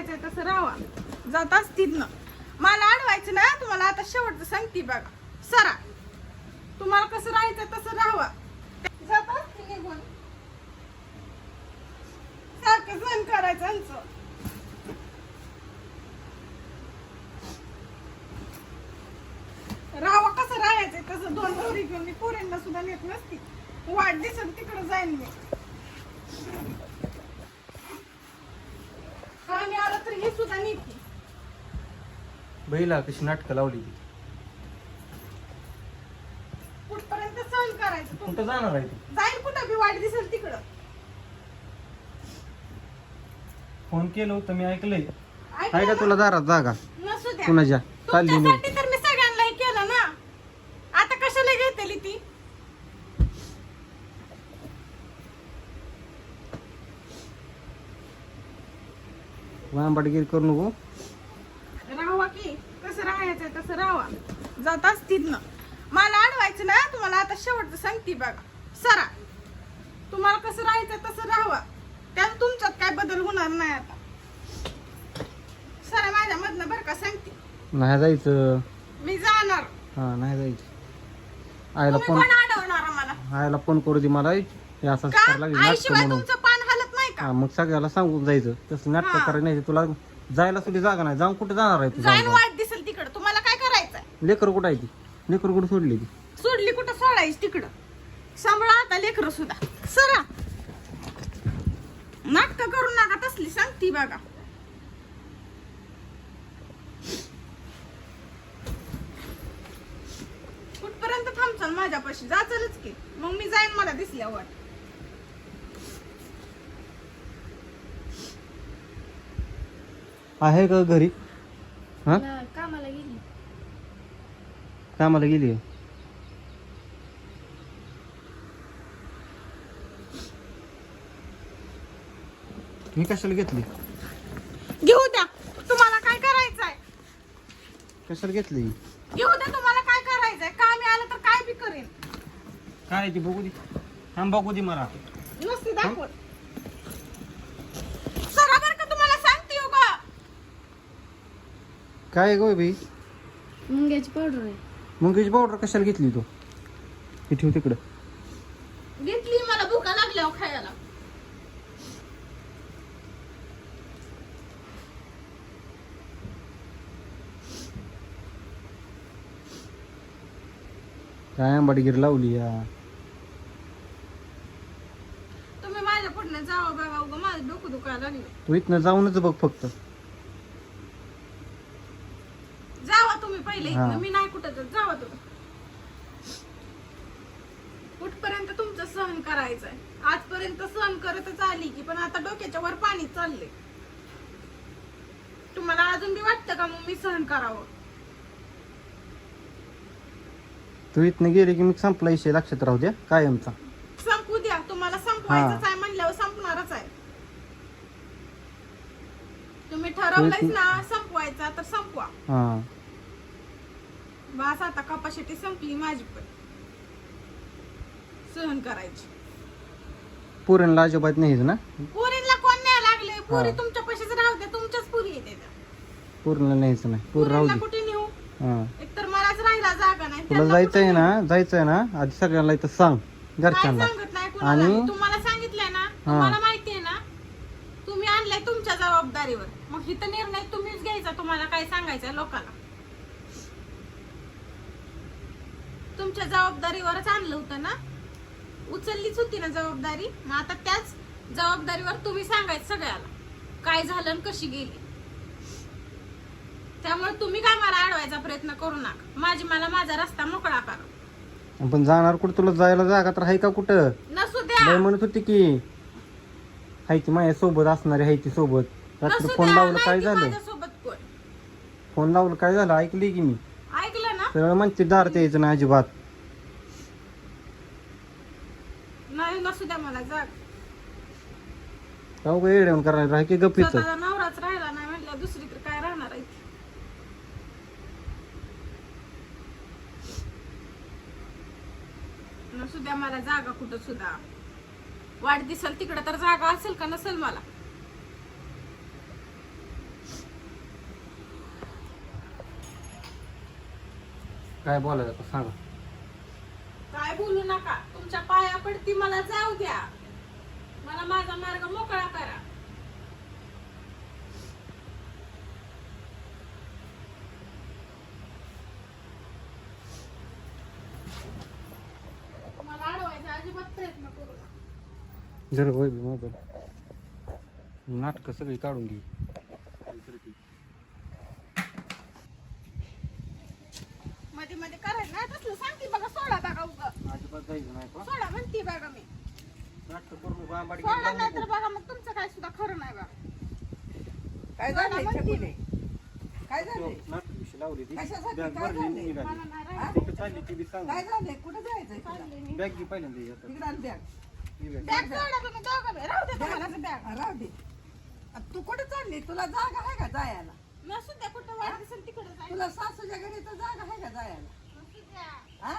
राहायचंय तसं राहा जाताच तिथनं मला अडवायचं ना तुम्हाला आता शेवटचं सांगते बघा. सरा. तुम्हाला कसं राहायचं तसं राहावा. जाताच ती निघून. सारखं सण करायचं आमचं. राहावा कसं राहायचंय तसं दोन पोरी घेऊन मी पोरींना सुद्धा नेत नसती. वाट दिसत तिकडं जाईन मी. हे सुद्धा नेते बहिला कशी नाटकं लावली ती. कुठपर्यंत सहन करायचं? तू कुठं जाणार आहे ती? जाईल कुठं? बी वाट दिसेल तिकडं. फोन केलं होतं मी ऐकलंय. ऐकलं आहे का ना? तुला दारात जागा? नसू द्या. कुणाच्या चालली तुमच्यासाठी तर मी सगळ्यांना हे केलं ना आता कशाला घेतली ती वांबाटगिरी करू नको. राहावा की कसं राहायचंय तसं राहावा. जाताच तिथनं मला अडवायचं ना तुम्हाला आता शेवटचं सांगते बघा. सरा. तुम्हाला कसं राहायचं तसं राहावा. त्यात तुमच्यात काय बदल होणार नाही आता. सरा माझ्या मधनं बरं का सांगते. नाही जायचं. मी जाणार. हा नाही जायचं. आईला तुम्ही फोन कोण अडवणार मला आईला फोन करू दे मला. हे असं का? करायला लागली नाटकं आईशिवाय म्हणून. तुमचं हा मग सगळ्याला सांगून जायचं. तसं नाटकं हा. करायला नाही तुला जायला सुद्धा जागा नाही. जाऊन कुठे जाणार आहे तू जाईन जाऊन? वाट दिसेल तिकडं. तुम्हाला काय करायचंय? लेकर कुठं आहे ती? लेकर कुठं सोडली ती? सोडली कुठं? सोडायची तिकडं. सांभाळा आता लेकर सुद्धा. सरा. नाटक करू नका तसली सांगती बघा. कुठपर्यंत थांबचाल माझ्यापाशी? जाचलच की. मग मी जाईन मला दिसल्यावर. आहे का घरी? हा? कामाला गेली. कामाला गेली मी कशाला घेतली? घेऊ द्या. तुम्हाला काय करायचंय? कशाला घेतली? घेऊ द्या तुम्हाला काय करायचंय? काम आलं तर काय बी करेन काय ती बघू दे. थांब बघू दे मला. नुसती दाखवत सरा बरं का तुम्हाला सांगते हो का काय गो बाई? मुंग्याची पावडर आहे. मुंगीची पावडर कशाला घेतली तू? हे ठेव तिकडं. घेतली मला भुका लागल्या खायला. काय आंबाडगिरी लावली या? तुम्ही माझ्या पुढनं जावं बघा उगं माझं डोकं दुखायला लागलं तू इथनं जाऊनच बघ फक्त जावा तुम्ही पहिले हा. मी नाही कुठं जात जावा तुम्ही कुठपर्यंत तुमचं सहन करायचंय? आजपर्यंत सहन करतच आली की पण आता डोक्याच्या वर पाणी चाललंय. तुम्हाला अजून बी वाटतं का मग मी सहन करावं? तू इथनं गेली की मी संपला विषय लक्षात राहू द्या कायमचा. संपू द्या. तुम्हाला संपवायचंच आहे म्हणल्यावर संपणारच आहे. तुम्ही ठरवलंयच ना संपवायचा तर संपवा. हा. बस आता कपाशिटी संपली माझी पण सहन करायची. पुरणला अजिबात नाही ना? पोरीला कोण नाही लागले? पोरी हा. तुमच्या पैशाच राहू द्या तुमच्याच पोरी येते त्या. पूर्ण न्यायचं नाही. पूर राहू दे. कुठे नेऊ? हा. एकतर मलाच राहिला जागा नाही तुला त्यांना जायचं आहे कुठे ना? जायचं आहे ना? आधी सगळ्यांना इथं सांग घरच्यांना. सांगत नाही कुणाला. आणि- तुम्हाला सांगितलंय ना तुम्हाला माहितीये ना तुम्ही आणलाय तुमच्या जबाबदारीवर. मग इथं निर्णय तुम्हीच घ्यायचा तुम्हाला काय सांगायचं लोकांना. तुमच्या जबाबदारीवरच आणलं होतं ना? उचललीच होती ना जबाबदारी? मग आता त्याच जबाबदारीवर तुम्ही सांगायचं सगळ्याला. काय झालं आणि कशी गेली? त्यामुळे तुम्ही काय मला अडवायचा प्रयत्न करू नका? माझी मला माझा रस्ता मोकळा करा. पण जाणार कुठं? तुला जायला जागा तर आहे का कुठं? नसू द्या. म्हणत होती की हाय ती माझ्या सोबत असणारी हाय ती सोबत. रात्री फोन लावलं काय ती झालं? फोन लावलं काय झालं? ऐकली की मी. ऐकलं ना? सगळं म्हणते दार यायचं ना अजिबात. नाही नसू द्या मला जाग. काय नवराच राहिला नाही म्हटलं तर काय राहणार आहे? मला जागा कुठं सुद्धा. वाट दिसल तिकडं तर जागा असेल का नसेल मला? काय बोलायचं सांगा. काय बोलू नका. तुमच्या पाया पडती मला जाऊ द्या. मला माझा मार्ग मोकळा करा. मला अडवायचा अजिबात प्रयत्न करू जर होय मोबाईल नाटकं सगळी काढून घेऊ मध्ये मध्ये करायचं नाही तसलं सांगते बघा सोडा बघा उग अजिबात जायचं नाही का सोडा म्हणते बघा मी नाटकं करू नको आंबाडी सोडा नाही तर बघा मग तुमचं काय सुद्धा खरं नाही बघा काय झालंय छकुले काय झालंय? लावली ती. कशासाठी? बॅग काय भरली झालंय? निघाली. मला नाही हा? राहायचं. कुठं चालली ती बी सांग. काय झालंय? कुठं जायचंय तुला? चालले मी. बॅग घे पहिल्यांदा येतात. तिकडं आण बॅग. ही बॅग. बॅग सोडा तुम्ही दोघं बी. राहू दे तुम्हाला ते बॅग. हा, राहू दे. आ, तू कुठं चालली? तुला जागा आहे का जायला? नसू द्या कुठं दिसेल तिकडे तुला सासूच्या घरी तर जागा आहे का जायला? नसू द्या. हा?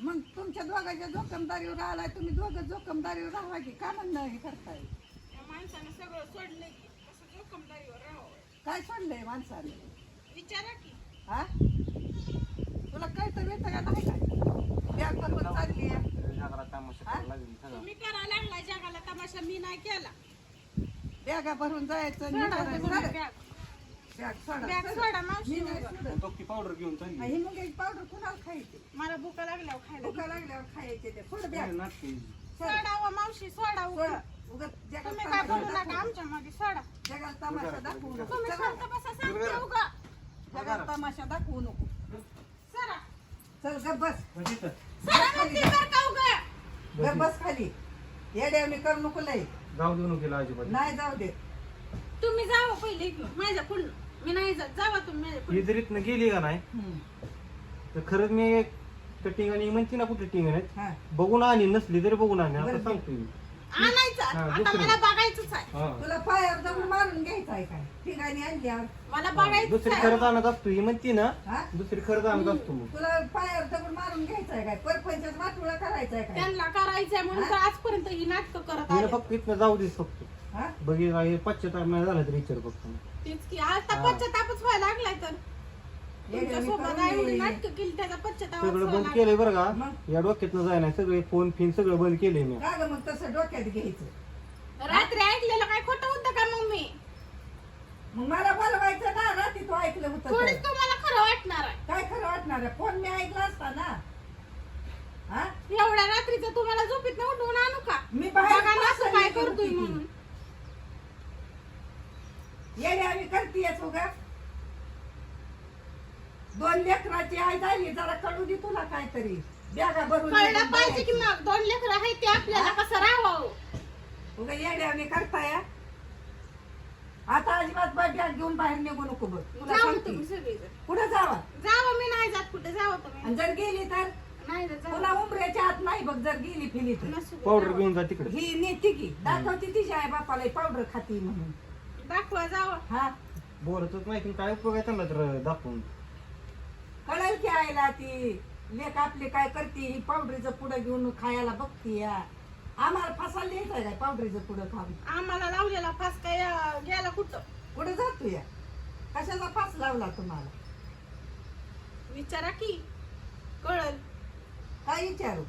मग तुमच्या दोघांच्या जोखमदारीवर आलाय तुम्ही दोघं जोखमदारीवर राहा की का म्हणणं हे करताय? त्या माणसानं सगळं सोडलं की कसं जोखमदारीवर राहावं. काय सोडलंय माणसाने? विचारा की. हा? तुला काय तर येतं का नाही काय? बॅग बरोबर चालली आहे जगाला तामाशा करायला लागली सगळं तुम्ही करा लागला जगाला तमाशा मी नाही केला. बॅगा भरून जायचं. बॅग. बॅग सोडा. बॅग सोडा. सोडा मावशी नाही सोडत. तो ती पावडर घेऊन चालली. ही मुंग्याची पावडर कुणाला खायची? मला भुका लागल्यावर खायला भुका लागल्यावर खायचे ते. सोड काय बॅग नाटक आहे? सोडा. व मावशी सोडा सोड. उगा. उगाच जगाला तुम्ही काय तमाशा बोलू नका दाखवू आमच्या मागे सोडा. जगाला तमाशा दाखवू नको. तुम्ही चला, शांत बसा सांगते उगा. जगाला तमाशा दाखवू नको. सरा चल गप बस. म्हणजे इथं. सरा म्हणते बरं का उगा? गप बस खाली. येड्यावणी करू नको लय. जाऊ देऊ नको तिला अजिबात. नाही जाऊ दे तुम्ही जावा पहिले माझ्या पुढं मी नाही जात जावा तुम्ही. ही जर इथनं गेली का नाही तर खरंच मी एक त्या टिंगाणी म्हणते ना कुठे टिंगाण्यात हा. बघून आणि नसली तरी बघून आणि आता बरं. सांगतो मी. आणायचं. हा, आता दुसरं. मला बघायचंच आहे. हा. तुला पायावर जाऊन मारून घ्यायचं आहे काय? ठिकाणी आणल्यावर मला बघायचंच दुसरी आहे. खरंच आणत असतो ही म्हणते ना हा? दुसरी खरंच आणत असतो मग. तुला पायावर जाऊन मारून घ्यायचं आहे काय? परपंचात वाटोळा करायचा आहे काय? त्यांना करायचंय म्हणून तर आजपर्यंत ही नाटकं करत आले फक्त इथनं जाऊ देस फक्त. हा? बघी हे पश्चाताप नाही झाला तरी विचार फक्त. तेच की आता हा. पश्चातापच व्हायला लागलाय तर. तुमच्या येड्यावणी सोबत करून एवढी ये. नाटकं केली त्याचा पश्चाताप सगळं बंद केलंय बरं का? मग? या डोक्यातनं जाय नाही सगळे फोन फिन सगळं बंद केलंय मी. का ग मग तसं डोक्यात घ्यायचं? रात्री ऐकलेलं काय खोटं होतं का मग मी? मग मला बोलवायचं ना रात्री तू ऐकलं होतं थोडीच तर. तुम्हाला खरं वाटणार आहे. काय खरं वाटणार आहे? फोन मी ऐकला असता ना. हा? एवढ्या रात्रीचं तुम्हाला झोपीत उठवून आणू का? मी बाहेर बघा ना असं काय करतोय. म्हणून. करतीयच उगा दोन लेकराची आई झाली जरा कळू दे तुला काहीतरी. बॅगा भरून कळलं पाहिजे की. मग? दोन लेकर आहे ते आपल्याला कसं राहावं? उगा येड्या आम्ही करताय हा? आता अजिबात बॅग घेऊन बाहेर निघू नको बघ. तुला जावं सांगते. तुम्ही सगळेजण कुठं जावा? जावं मी नाही जात कुठे. जावं तुम्ही. आणि जर गेली तर? नाही जात तुला. उमऱ्याच्या आत नाही बघ जर गेली फिली तर. नसू दे, पावडर जावं. घेऊन जा तिकडे. ही नेती की. दाखवती तिच्या आई बापाला पावडर खाती म्हणून. दाखवा जावं. हा? बोलतच नाही की काय उपयोग आहे त्यांना तर दाखवून. कळेल की आईला ती लेख आपली काय करते ही पावडरीचं पुढं घेऊन खायला बघती या. आम्हाला फसायला द्यायचं काय पावडरीचं पुढं खाऊन. आम्हाला लावलेला फास काय अं, गेला कुठं? कुठं जातो या. कशाचा फास लावला तुम्हाला? विचारा की. कळल. काय विचारू?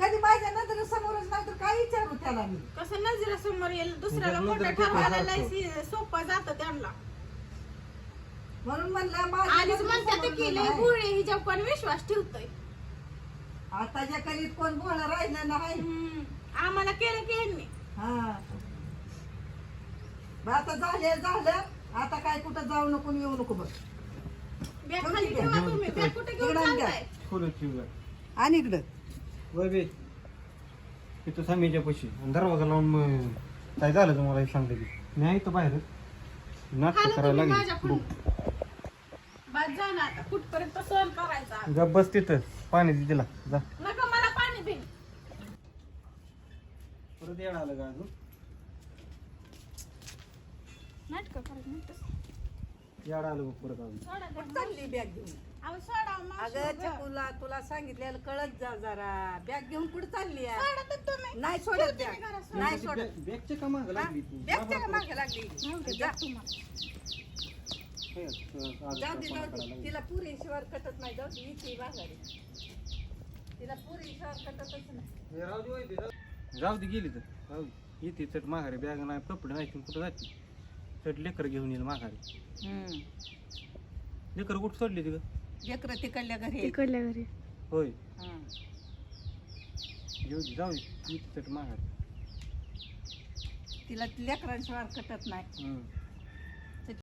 कधी माझ्या नजर समोरच नाही तर काय विचारू त्याला मी? कसं नजरे समोर येईल? दुसऱ्याला नजर मोठं टिकून ठरवायला राहतो. लय सी- सोपं जातं त्यांना. म्हणून म्हणलं आधीच म्हणतात लय नाही. गुळे हिच्या पण विश्वास ठेवतोय. आताच्या कलीत कोण बोल राहिलं नाही. हम्म. आम्हाला केलं की ह्यांनी. हा. बरं, आता झाले झालं. आता काय कुठं जाऊ नको आणि येऊ नको बघ. बॅग ठेवून खाली द्या. ठेवा तुम्ही. बॅग कुठे घेऊन. चालताय? वेळ आणि इकडं. वय बे. तिथं समीच्या पशी दरवाजा लावून मग काय झालं तुम्हाला? हे सांगते की. मी आहे इथं बाहेर. नाटक खाली करायला तुम्ही लागली. जा ना आता. कुठपर्यंत सहन करायचा गप बस तिथं. पाणी दे तिला. जा. नका मला पाणी दे. परत येणार आलं का अजून? नाटक करत नाही तसं. याड आलं बघ परत अजून. सोडा द्या. चालली बॅग घेऊन. अहो, सोडा मावशी अगं. चकुला तुला सांगितलेलं कळत जा जरा. बॅग घेऊन कुठे चालली आहे? सोडा तर तुम्ही. नाही सोडत ठेवते बॅग. मी घरात, सोडा. नाही सोडत. बॅगच्या का मागं लागली तू? मागे लागली? जा. जा तुम्हाला. जाऊ दे जाऊ दे. तिला पुरी शिवार कटत नाही. जाऊ दे इथे बाजारी तिला पुरी शिवार कटतच नाही. जाऊ दे गेली तर. राहू दे. येते चट माघारी बॅग नाही कपडे नाही कुठं जाते? चट लेकर घेऊन येईल माघारी. लेकर कुठं सोडली ती ग? लेकरं तिकडल्या घरी. आहेत. तिकडल्या घरी. होय. हं. घेऊ दे जाऊ दे. येते चट माघारी. तिला लेकरांशिवार कटत नाही. हम्म.